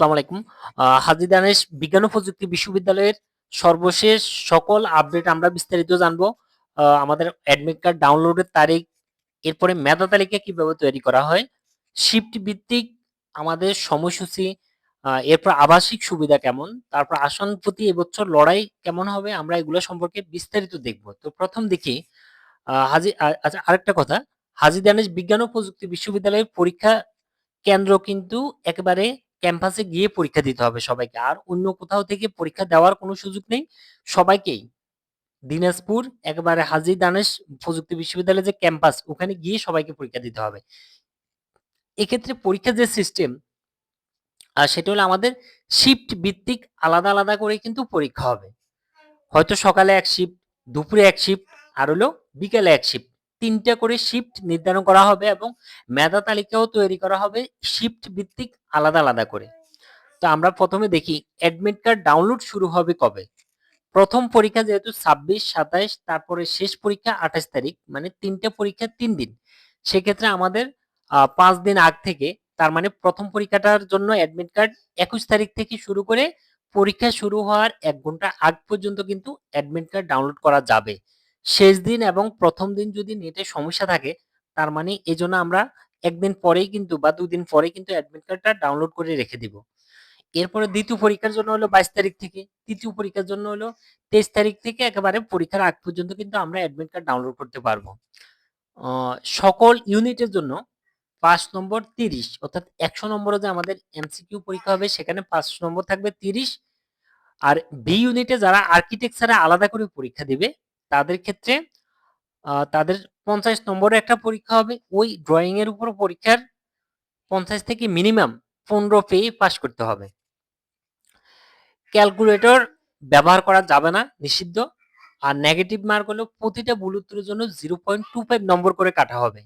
আসসালামু আলাইকুম। হাজী দানেশ বিজ্ঞান ও প্রযুক্তি বিশ্ববিদ্যালয়ের সর্বশেষ সকল আপডেট আমরা বিস্তারিত জানব। আমাদের অ্যাডমিট কার্ড ডাউনলোডের তারিখ, এরপরে মেধা তালিকা কীভাবে তৈরি করা হয় শিফট ভিত্তিক আমাদের সময়সূচি এরপর আবাসিক সুবিধা কেমন, তারপর আসন প্রতি এবছর লড়াই কেমন হবে, আমরা এগুলো সম্পর্কে বিস্তারিত দেখব। তো প্রথম দেখি হাজি আচ্ছা আরেকটা কথা, হাজি দানেশ বিজ্ঞান ও প্রযুক্তি বিশ্ববিদ্যালয়ের পরীক্ষা কেন্দ্র কিন্তু একেবারে ক্যাম্পাসে গিয়ে পরীক্ষা দিতে হবে সবাইকে। আর অন্য কোথাও থেকে পরীক্ষা দেওয়ার কোনো সুযোগ নেই। সবাইকেই দিনাজপুর, একেবারে হাজী দানেশ প্রযুক্তি বিশ্ববিদ্যালয়ের যে ক্যাম্পাস ওখানে গিয়ে সবাইকে পরীক্ষা দিতে হবে। এক্ষেত্রে পরীক্ষার যে সিস্টেম আর সেটা হলো আমাদের শিফট ভিত্তিক আলাদা আলাদা করে কিন্তু পরীক্ষা হবে। হয়তো সকালে এক শিফট দুপুরে এক শিফট আর হলো বিকেলে এক শিফট তিনটা করে শিফট নির্ধারণ করা হবে এবং মেধা তালিকাও তৈরি করা হবে শিফট ভিত্তিক আলাদা আলাদা করে। তো আমরা প্রথমে দেখি অ্যাডমিট কার্ড ডাউনলোড শুরু হবে কবে? প্রথম পরীক্ষা যেহেতু ছাব্বিশ, সাতাইশ, তারপরে শেষ পরীক্ষা আঠাশ তারিখ মানে তিনটা পরীক্ষা তিন দিন। সেক্ষেত্রে আমাদের পাঁচ দিন আগ থেকে তার মানে প্রথম পরীক্ষাটার জন্য অ্যাডমিট কার্ড একুশ তারিখ থেকে শুরু করে পরীক্ষা শুরু হওয়ার এক ঘণ্টা আগ পর্যন্ত কিন্তু অ্যাডমিট কার্ড ডাউনলোড করা যাবে। শেষ দিন এবং প্রথম দিন যদি নেটে সমস্যা থাকে, তার মানে এই জন্য আমরা একদিন পরেই কিন্তু বা দুদিন পরে কিন্তু অ্যাডমিট কার্ডটা ডাউনলোড করে রেখে দিব। এরপরে দ্বিতীয় পরীক্ষার জন্য হলো বাইশ তারিখ থেকে, তৃতীয় পরীক্ষার জন্য হলো তেইশ তারিখ থেকে একেবারে পরীক্ষার আগ পর্যন্ত কিন্তু আমরা অ্যাডমিট কার্ড ডাউনলোড করতে পারব। সকল ইউনিটের জন্য পাঁচ নম্বর তিরিশ, অর্থাৎ একশো নম্বরে যে আমাদের এমসিকিউ পরীক্ষা হবে, সেখানে পাঁচ নম্বর থাকবে তিরিশ। আর বি ইউনিটে যারা আর্কিটেকচারে আলাদা করে পরীক্ষা দিবে তাদের ক্ষেত্রে তাদের পঞ্চাশ নম্বরের একটা পরীক্ষা হবে। ওই ড্রয়িং এর উপর পরীক্ষার পঞ্চাশ থেকে মিনিমাম পনেরো পেয়ে পাস করতে হবে। ক্যালকুলেটর ব্যবহার করা যাবে না, নিষিদ্ধ। আর নেগেটিভ মার্ক হলো প্রতিটা ভুল উত্তরের জন্য zero point two five number করে কাটা হবে।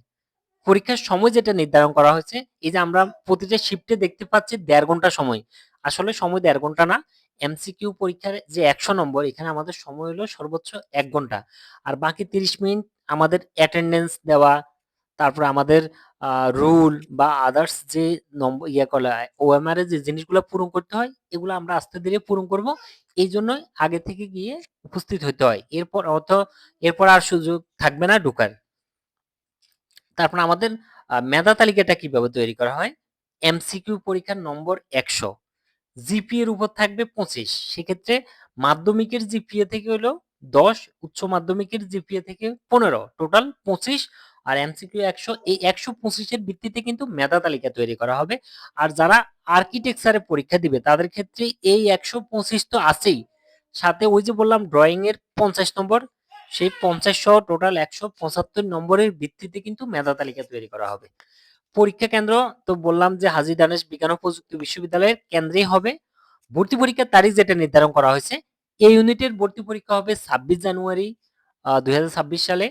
পরীক্ষার সময় যেটা নির্ধারণ করা হয়েছে, এই যে আমরা প্রতিটা শিফটে দেখতে পাচ্ছি দেড় ঘণ্টা সময়। আসলে সময় দেড় ঘণ্টা না এমসিকিউ পরীক্ষার যে একশো নম্বর, এখানে আমাদের সময় হলো সর্বোচ্চ এক ঘণ্টা। আর বাকি তিরিশ মিনিট আমাদের অ্যাটেন্ডেন্স দেওয়া, তারপর আমাদের রুল বা আদার্স যে নম্বর ইয়ে করা ওএমআর যে জিনিসগুলো পূরণ করতে হয়, এগুলো আমরা আস্তে ধীরে পূরণ করব। এই জন্যই আগে থেকে গিয়ে উপস্থিত হতে হয়। এরপর অত এরপর আর সুযোগ থাকবে না ঢোকার। তারপর আমাদের মেধা তালিকাটা কীভাবে তৈরি করা হয়? এমসিকিউ পরীক্ষার নম্বর একশো। জিপিএ এর উপর থাকবে পঁচিশ। সেক্ষেত্রে মাধ্যমিকের জিপিএ থেকে হলো দশ, উচ্চ মাধ্যমিকের জিপিএ থেকে পনেরো। টোটাল পঁচিশ আর এমসিকিউ একশো, এই একশো পঁচিশের ভিত্তিতে কিন্তু মেধা তালিকা তৈরি করা হবে। আর যারা আর্কিটেকচারে পরীক্ষা দিবে, তাদের ক্ষেত্রে এই একশো পঁচিশ তো আছেই। সাথে ওই যে বললাম ড্রয়িং এর পঞ্চাশ নম্বর, সেই পঞ্চাশ সহ টোটাল একশো পঁচাত্তর নম্বরের ভিত্তিতে কিন্তু মেধা তালিকা তৈরি করা হবে। পরীক্ষা কেন্দ্র, তো বললাম যে হাজী দানেশ বিজ্ঞান ও প্রযুক্তি বিশ্ববিদ্যালয়ের কেন্দ্রেই হবে। ভর্তি পরীক্ষার তারিখ যেটা নির্ধারণ করা হয়েছে, এই ইউনিটের ভর্তি পরীক্ষা হবে ছাব্বিশ জানুয়ারি দুই হাজার ছাব্বিশ সালে।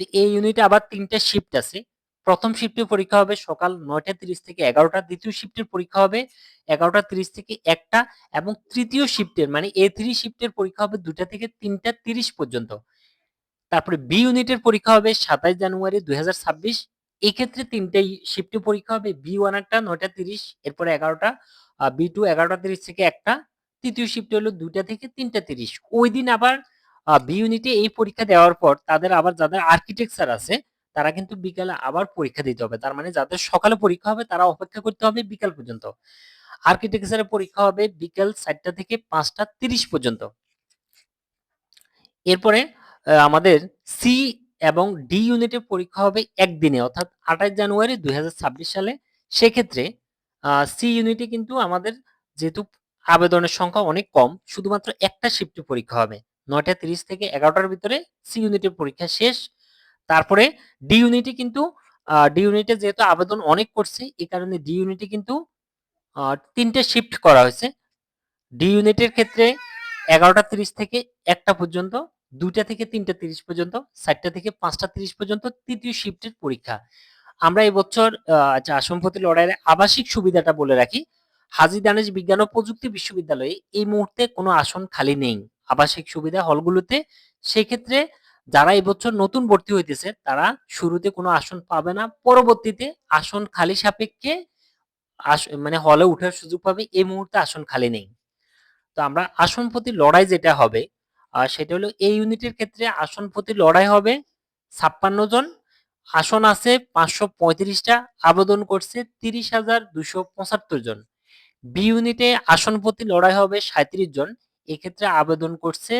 তো এই ইউনিটে আবার তিনটা শিফট আছে। প্রথম শিফটের পরীক্ষা হবে সকাল নয়টা তিরিশ থেকে এগারোটা, দ্বিতীয় শিফটের পরীক্ষা হবে এগারোটা তিরিশ থেকে একটা, এবং তৃতীয় শিফটের মানে এ থ্রি শিফটের পরীক্ষা হবে দুটা থেকে তিনটা তিরিশ পর্যন্ত। তারপরে বি ইউনিটের পরীক্ষা হবে সাতাইশ জানুয়ারি, দুই হাজার ছাব্বিশ এই ক্ষেত্রে তিনটেই শিফটে পরীক্ষা হবে বি ওয়ান একটা, নয়টা তিরিশ, এরপরে এগারোটা বি টু এগারোটা তিরিশ থেকে একটা, তৃতীয় শিফট হলো দুইটা থেকে তিনটা তিরিশ। ওই দিন আবার বি ইউনিটে এই পরীক্ষা দেওয়ার পর তাদের আবার যাদের আর্কিটেকচার আছে, তারা কিন্তু বিকালে আবার পরীক্ষা দিতে হবে। তার মানে যাদের সকালে পরীক্ষা হবে, তারা অপেক্ষা করতে হবে বিকাল পর্যন্ত। আর্কিটেকচারের পরীক্ষা হবে বিকাল চারটা থেকে পাঁচটা তিরিশ পর্যন্ত। এরপরে আমাদের সি এবং ডি ইউনিটের পরীক্ষা হবে একদিনে, অর্থাৎ আঠাশ জানুয়ারি দু হাজার ছাব্বিশ সালে। সেক্ষেত্রে সি ইউনিটে কিন্তু আমাদের যেহেতু আবেদনের সংখ্যা অনেক কম, শুধুমাত্র একটা শিফটে পরীক্ষা হবে। নয়টা তিরিশ থেকে এগারোটার ভিতরে সি ইউনিটের পরীক্ষা শেষ। তারপরে ডি ইউনিটে কিন্তু ডি ইউনিটে যেহেতু আবেদন অনেক করছে এই কারণে ডি ইউনিটে কিন্তু তিনটে শিফট করা হয়েছে। ডি ইউনিটের ক্ষেত্রে এগারোটা তিরিশ থেকে একটা পর্যন্ত দুইটা থেকে তিনটা তিরিশ পর্যন্ত, চারটা থেকে পাঁচটা তিরিশ পর্যন্ত তৃতীয় শিফটের পরীক্ষা। আমরা এবছর আচ্ছা আসনপতি লড়াইয়ের আবাসিক সুবিধাটা বলে রাখি। হাজি দানেশ বিজ্ঞান ও প্রযুক্তি বিশ্ববিদ্যালয়ে এই মুহূর্তে কোনো আসন খালি নেই। আবাসিক সুবিধা হলগুলোতে সেক্ষেত্রে যারা এবছর নতুন ভর্তি হইতেছে, তারা শুরুতে কোনো আসন পাবে না। পরবর্তীতে আসন খালি সাপেক্ষে মানে হলে উঠার সুযোগ পাবে। এই মুহূর্তে আসন খালি নেই। তো আমরা আসন প্রতি লড়াই যেটা হবে আহ, সেটা হলো এই ইউনিটের ক্ষেত্রে আসন প্রতি লড়াই হবে ছাপ্পান্ন জন। আসন আছে পাঁচশো পঁয়ত্রিশটা আবেদন করছে তিরিশ হাজার দুশো পঁচাত্তর জন। বি ইউনিটে আসন প্রতি লড়াই হবে সাঁত্রিশ জন। এক্ষেত্রে আবেদন করছে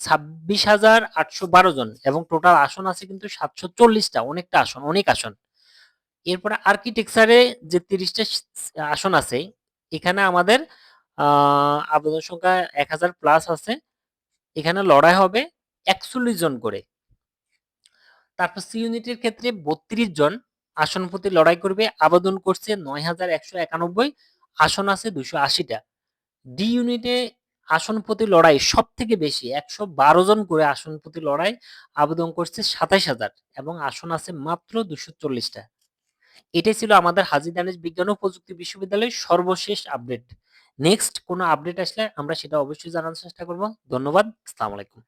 ছাব্বিশ হাজার আটশো বারো জন এবং টোটাল আসন আছে কিন্তু সাতশো চল্লিশটা অনেকটা আসন অনেক আসন। এরপরে আর্কিটেকচারে যে তিরিশটা আসন আছে এখানে আমাদের আবেদন সংখ্যা এক হাজার প্লাস আছে। এখানে লড়াই হবে একচল্লিশ জন করে। তারপর সি ইউনিটের ক্ষেত্রে বত্রিশ জন আসন প্রতি লড়াই করবে। আবেদন করছে নয় হাজার একশো একানব্বই, আসন আছে দুশো আশিটা। ডি ইউনিটে আসন প্রতি লড়াই সব থেকে বেশি, একশো বারো জন করে আসন প্রতি লড়াই আবেদন করছে সাতাইশ হাজার এবং আসন আছে মাত্র দুশো চল্লিশটা। এটাই ছিল আমাদের হাজি দানেশ বিজ্ঞান ও প্রযুক্তি বিশ্ববিদ্যালয়ের সর্বশেষ আপডেট। নেক্সট কোনো আপডেট আসলে আমরা সেটা অবশ্যই জানার চেষ্টা করব। ধন্যবাদ আসসালামু আলাইকুম।